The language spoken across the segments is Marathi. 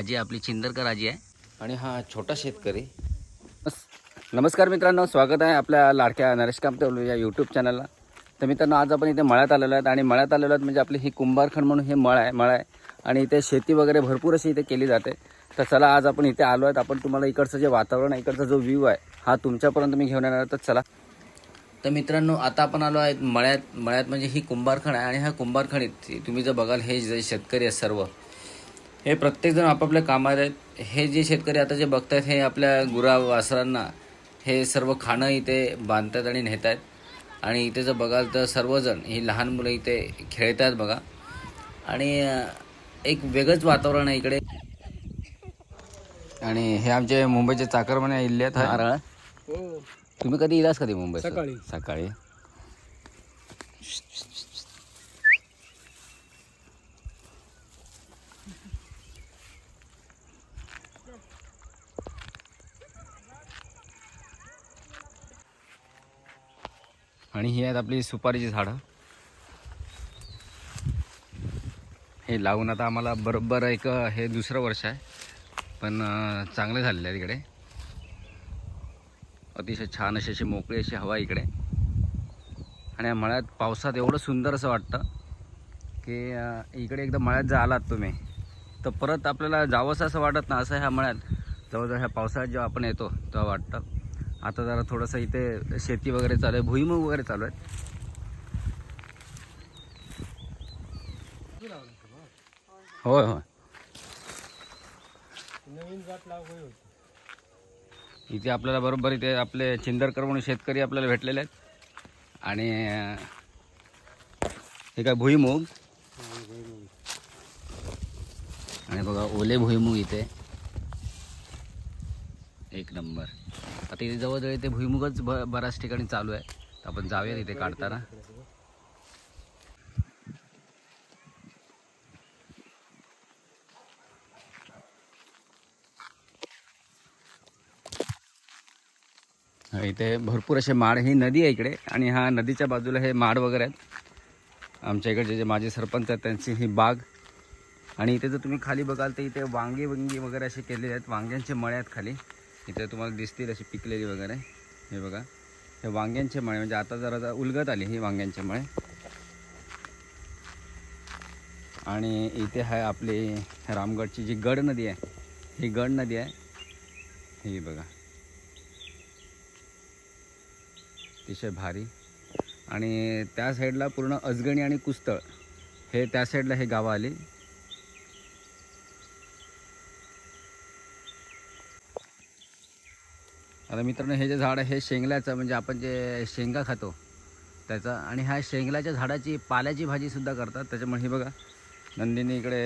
आजी आपली चिंदरकर आजी आहे. आणि हा छोटा शेतकरी. नमस्- नमस्कार मित्रांनो स्वागत आहे आपल्या लाडक्या नरेश कामते या यूट्यूब चॅनलला तर मित्रांनो आज आपण इथे मळ्यात आलेलो आहेत आणि मळ्यात आलेलो आहेत म्हणजे आपली ही कुंभारखंड म्हणून हे मळ आहे मळ आहे. आणि इथे शेती वगैरे भरपूर अशी इथे केली जाते. तर चला आज आपण इथे आलो आहेत. आपण तुम्हाला इकडचं जे वातावरण आहे इकडचा जो व्ह्यू आहे हा तुमच्यापर्यंत मी घेऊन येणार तर चला. तर मित्रांनो आता आपण आलो आहेत मळ्यात. मळ्यात म्हणजे ही कुंभारखंड आहे आणि ह्या कुंभारखंडीत तुम्ही जर बघाल हे जे शेतकरी आहेत सर्व हे प्रत्येकजण आपापल्या कामात आहेत. हे जे शेतकरी आता जे बघतायत हे आपल्या गुरा वासरांना हे सर्व खाणं इथे बांधतात आणि नेत आहेत आणि इथे जर बघाल तर सर्वजण ही लहान मुलं इथे खेळत आहेत बघा. आणि एक वेगळंच वातावरण आहे इकडे. आणि हे आमचे मुंबईचे चाकरमाने इल्ले आहेत नारळ. तुम्ही कधी इलास कधी मुंबई सकाळी. सकाळी. आणि ही आहेत आपली सुपारीची झाडं. हे लावून आता आम्हाला बरोबर एक हे दुसरं वर्ष आहे. पण चांगले झालेले आहे तिकडे अतिशय छान अशी अशी मोकळी अशी हवा आहे इकडे. आणि या मळ्यात पावसात एवढं सुंदर असं वाटतं की इकडे एकदा मळ्यात जर आलात तुम्ही. तर परत आपल्याला जावंसं असं वाटत ना असं ह्या मळ्यात. जवळजवळ ह्या पावसाळ्यात जेव्हा आपण येतो तेव्हा वाटतं. आता जरा थोडंसं इथे शेती वगैरे चालू आहे भुईमूग वगैरे चालू आहे होय होय. नवीन जात लागवड होती इथे आपल्याला बरोबर इथे आपले चिंदरकर म्हणून शेतकरी आपल्याला भेटलेले आहेत. आणि हे काय भुईमूग. आणि बघा ओले भुईमूग इथे. एक नंबर. आता इथे जवळजवळ इथे भुईमुगच ब बऱ्याच ठिकाणी चालू आहे. तर आपण जाऊया तिथे काढताना. हा, इथे भरपूर असे माड ही नदी आहे इकडे. आणि हा नदीच्या बाजूला हे माड वगैरे आहेत. आमच्या इकडचे जे माझे सरपंच आहेत त्यांची ही बाग. आणि इथे जर तुम्ही खाली बघाल तर इथे वांगी वंगी वगैरे असे केलेले आहेत. वांग्यांचे मळे आहेत खाली. इथे तुम्हाला दिसतील अशी पिकलेली वगैरे. हे बघा. हे वांग्यांचे मळे म्हणजे आता जरा उलगत आली ही वांग्यांचे मळे. आणि इथे आहे आपली रामगडची जी गड नदी आहे. ही गड नदी आहे. ही बघा. अतिशय भारी. आणि त्या साईडला पूर्ण अजगणी आणि कुस्तळ. हे त्या साईडला हे गावं आली. आता मित्रांनो हे जे झाड आहे हे शेंगल्याचं म्हणजे आपण जे शेंगा खातो त्याचा आणि ह्या शेंगल्याच्या झाडाची पाल्याची भाजीसुद्धा करतात. त्याच्यामुळे हे बघा नंदिनी इकडे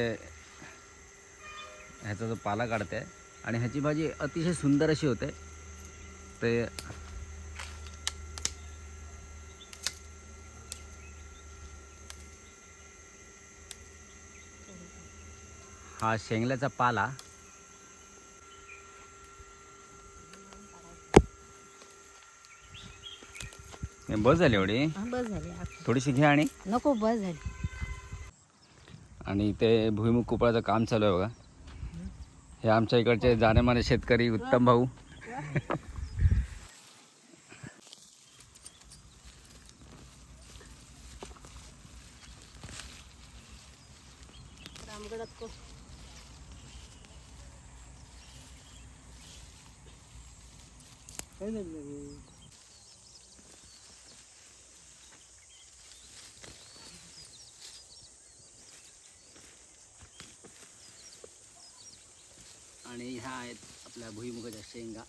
ह्याचा जो पाला काढते आणि ह्याची भाजी अतिशय सुंदर अशी होते. ते हा शेंगल्याचा पाला हे बस झाली एवढी. हा, बस झाली. थोडीशी घ्या आणि. नको बस झाली. आणि इथे भुईमुग कुपळाचं काम चालू आहे बघा. हे आमच्या इकडचे जानेमाने शेतकरी उत्तम भाऊ रामगडात को काय झालं आणि ह्या आहेत आपल्या भुईमुगाच्या शेंगा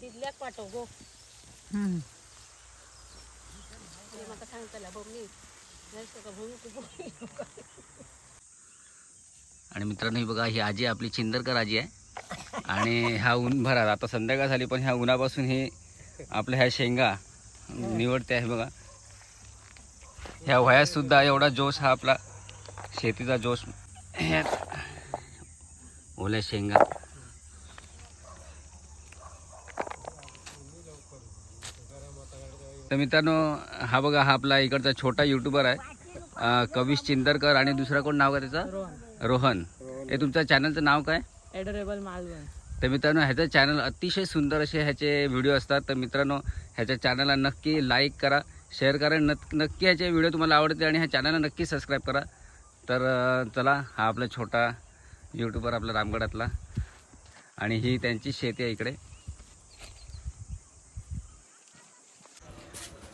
दिदल्याक पाठव गो. ते म्हाका सांगतला बघ मी जायचं का भूमी आणि मित्रांनो ही बघा ही आजी आपली चिंदरकर आजी आहे. आणि ह्या ऊन भरात आता संध्याकाळ झाली पण ह्या उन्हापासून ही आपल्या ह्या शेंगा निवडते आहे बघा. ह्या वयात सुद्धा एवढा जोश हा आपला शेतीचा जोश. ओल्या शेंगा. तर मित्रांनो हा बघा हा आपला इकडचा छोटा युट्यूबर आहे. कविश चिंदरकर आणि दुसरा कोण नाव का त्याचं? रोहन. हे तुमच्या चॅनलचं नाव काय? तर मित्रांनो ह्याचं चॅनल अतिशय सुंदर असे ह्याचे व्हिडिओ असतात. तर मित्रांनो ह्याच्या चॅनलला नक्की लाईक करा. शेअर करा. नक्की ह्याचे व्हिडिओ तुम्हाला आवडते आणि ह्या चॅनलला नक्की सबस्क्राईब करा. तर चला हा आपला छोटा यूट्यूबर आपला रामगडातला. आणि ही त्यांची शेती आहे इकडे.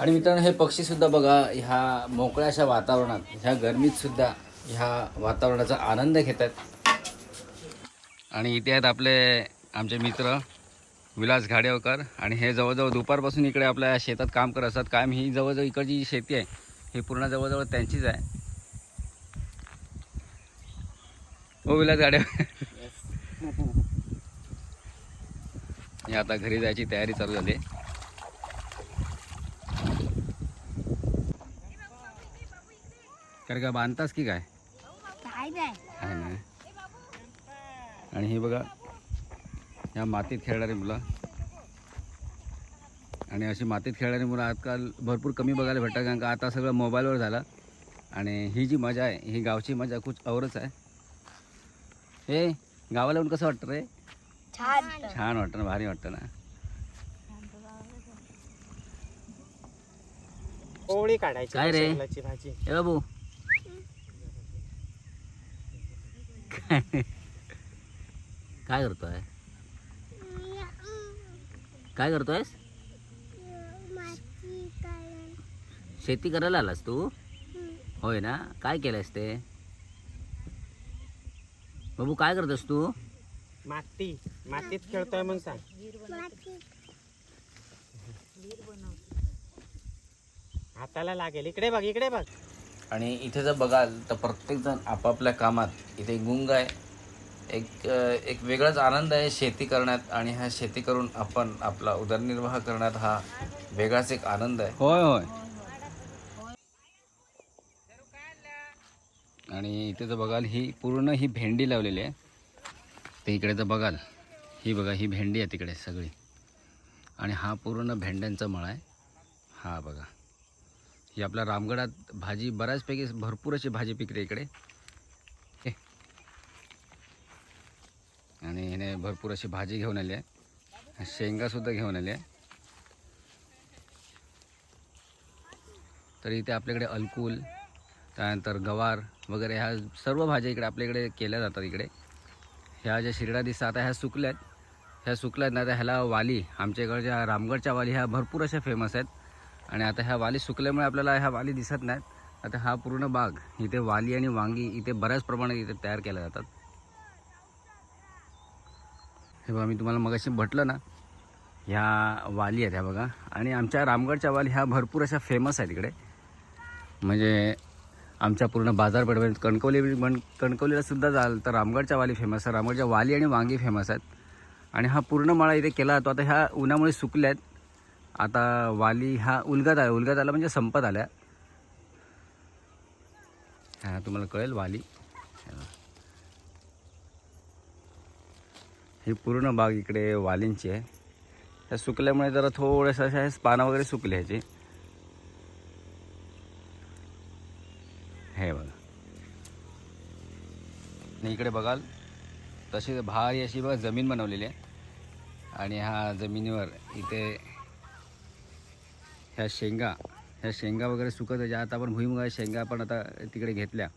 आणि मित्रांनो हे पक्षीसुद्धा बघा ह्या मोकळ्या अशा वातावरणात ह्या गरमीतसुद्धा ह्या वातावरणाचा आनंद घेतात. आणि इथे आहेत आपले आमचे मित्र. विलास घाडेवकर आणि हे जवळजवळ दुपारपासून इकडे आपल्या शेतात काम करत असतात. कायम ही जवळजवळ इकडची जी शेती आहे ही पूर्ण जवळजवळ त्यांचीच आहे. हो विलास हे आता घरी जायची तयारी चालू झाली. कारण का बांधतास की काय? आणि हे बघा ह्या मातीत खेळणारी मुलं. आणि अशी मातीत खेळणारी मुलं आजकाल भरपूर कमी बघायला भेटतात कारण का आता सगळं मोबाईलवर झालं. आणि ही जी मजा आहे ही गावची मजा खूप औरच आहे. हे गावाला येऊन कसं वाटतं रे? छान. छान वाटतं ना भारी वाटतं ना. पोळी काढायची काय रे? भाजी. ए बाबू. काय करतोय? काय करतोयस? शेती करायला आलास तू? होय ना? काय केलंयस ते? बाबू काय करतोस तू? माती. मातीत खेळतोय मग सांग. हाताला लागेल. इकडे बघ इकडे बघ. आणि इथे जर बघाल तर प्रत्येकजण आपापल्या कामात इथे गुंग आहे. एक एक वेगळाच आनंद आहे शेती करण्यात आणि हा शेती करून आपण आपला उदरनिर्वाह करण्यात हा वेगळाच एक आनंद आहे. होय होय. आणि इथे तर बघाल ही पूर्ण ही भेंडी लावलेली आहे. ते इकडे जर बघाल ही बघा ही भेंडी आहे तिकडे सगळी. आणि हा पूर्ण भेंड्यांचा मळा आहे. हा बघा. ही आपल्या रामगडात भाजी बऱ्याचपैकी भरपूर अशी भाजी पिकते इकडे हे. आणि हिने भरपूर अशी भाजी घेऊन आली आहे. शेंगासुद्धा घेऊन आली आहे. तर इथे आपल्याकडे अलकूल त्यानंतर गवार वगैरे ह्या सर्व भाज्या इकडे आपल्याकडे केल्या जातात इकडे. ह्या ज्या शिरडा दिसतात आता ह्या सुकल्या आहेत ह्या सुकल्या आहेत ना तर ह्याला वाली आमच्या इकडच्या रामगडच्या वाली ह्या भरपूर अशा फेमस आहेत. आणि आता ह्या वाली सुकल्यामुळे आपल्याला ह्या वाली दिसत नाहीत. आता हा पूर्ण बाग इथे वाली आणि वांगी इथे बऱ्याच प्रमाणात इथे तयार केल्या जातात. हे बघा मी तुम्हाला मगाशी म्हटलं ना ह्या वाली आहेत ह्या बघा. आणि आमच्या रामगडच्या वाली ह्या भरपूर अशा फेमस आहेत इकडे. म्हणजे आमच्या पूर्ण बाजारपेठेमध्ये कणकवली पण कणकवलीला सुद्धा जाल तर रामगडच्या वाली फेमस आहे रामगडच्या वाली आणि वांगी फेमस आहेत. आणि हा पूर्ण माळा इथे केला जातो. आता ह्या उन्हामुळे सुकल्या आहेत. आता वाली हा उलगत आला. उलगत आला म्हणजे संपत आल्या. हा तुम्हाला कळेल वाली. ही पूर्ण बाग इकडे वालींची आहे. त्या सुकल्यामुळे जरा थोडंसं असे पानं वगैरे सुकले ह्याची हे बघा. आणि इकडे बघाल तशी भारी अशी बघा जमीन बनवलेली आहे. आणि ह्या जमिनीवर इथे ह्या शेंगा ह्या शेंगा वगैरे सुकत ज्या आता आपण भुईमुगा शेंगा आपण आता तिकडे घेतल्या.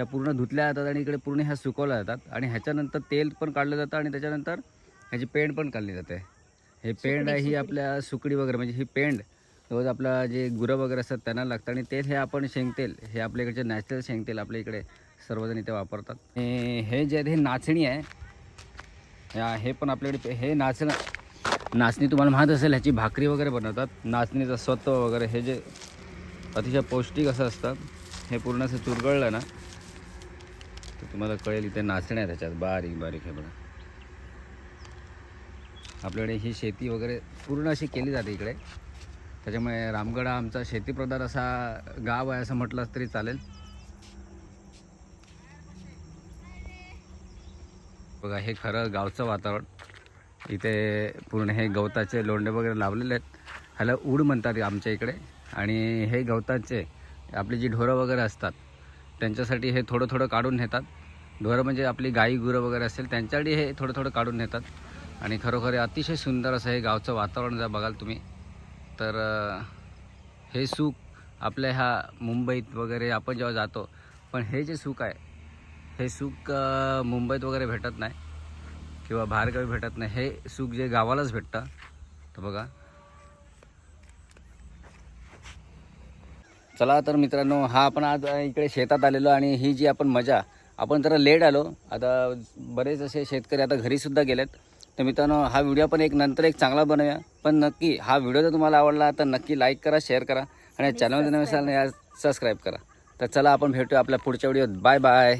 त्या पूर्ण धुतल्या जातात आणि इकडे पूर्ण ह्या सुकवल्या जातात. आणि ह्याच्यानंतर तेल पण काढलं जातं आणि त्याच्यानंतर ह्याची पेंड पण काढली जाते. हे पेंड आहे ही आपल्या सुकडी वगैरे म्हणजे ही पेंड रोज आपला जे गुरं वगैरे असतात त्यांना लागतं आणि तेल हे आपण शेंगतेल हे आपल्या इकडचे नॅचरल शेंगतेल आपल्या इकडे सर्वजण इथे वापरतात. हे जे आहेत हे नाचणी आहे. हे पण आपल्याकडे हे नाचणं नाचणी तुम्हाला माहीत असेल ह्याची भाकरी वगैरे बनवतात. नाचणीचं सत्व वगैरे हे जे अतिशय पौष्टिक असं असतं हे पूर्ण असं चुरगळलं ना तुम्हाला कळेल इथे नाचण्या त्याच्यात बारीक बारीक हे बघा. आपल्याकडे ही शेती वगैरे पूर्ण अशी केली जाते इकडे. त्याच्यामुळे रामगड हा आमचा शेतीप्रधान असा गाव आहे असं म्हटलं तरी चालेल. बघा हे खरं गावचं वातावरण. इथे पूर्ण हे गवताचे लोंडे वगैरे लावलेले आहेत. ह्याला ऊड म्हणतात आमच्या इकडे. आणि हे गवताचे आपली जी ढोरं वगैरे असतात त्यांच्यासाठी हे थोडं थोडं काढून नेतात. ढोरं म्हणजे आपली गाई गुरं वगैरे असेल त्यांच्याकडे हे थोडं थोडं काढून नेतात. आणि खरोखर अतिशय सुंदर असं हे गावचं वातावरण जर बघाल तुम्ही तर हे सुख आपल्या ह्या मुंबईत वगैरे आपण जेव्हा जातो पण हे जे सुख आहे हे सुख मुंबईत वगैरे भेटत नाही किंवा बाहेरगावी भेटत नाही हे सुख जे गावालाच भेटतं. तर बघा. चला तर मित्रांनो हा आपण आज इकडे शेतात आलेलो आणि ही जी आपण मजा आपण जरा लेट आलो. आता बरेच असे शेतकरी आता घरीसुद्धा गेलेत. तर मित्रांनो हा व्हिडिओ पण एक नंतर एक चांगला बनवूया. पण नक्की हा व्हिडिओ जर तुम्हाला आवडला तर नक्की लाईक करा शेअर करा आणि चॅनलमध्ये नसेल या सबस्क्राईब करा. तर चला आपण भेटूया आपल्या पुढच्या व्हिडिओत बाय बाय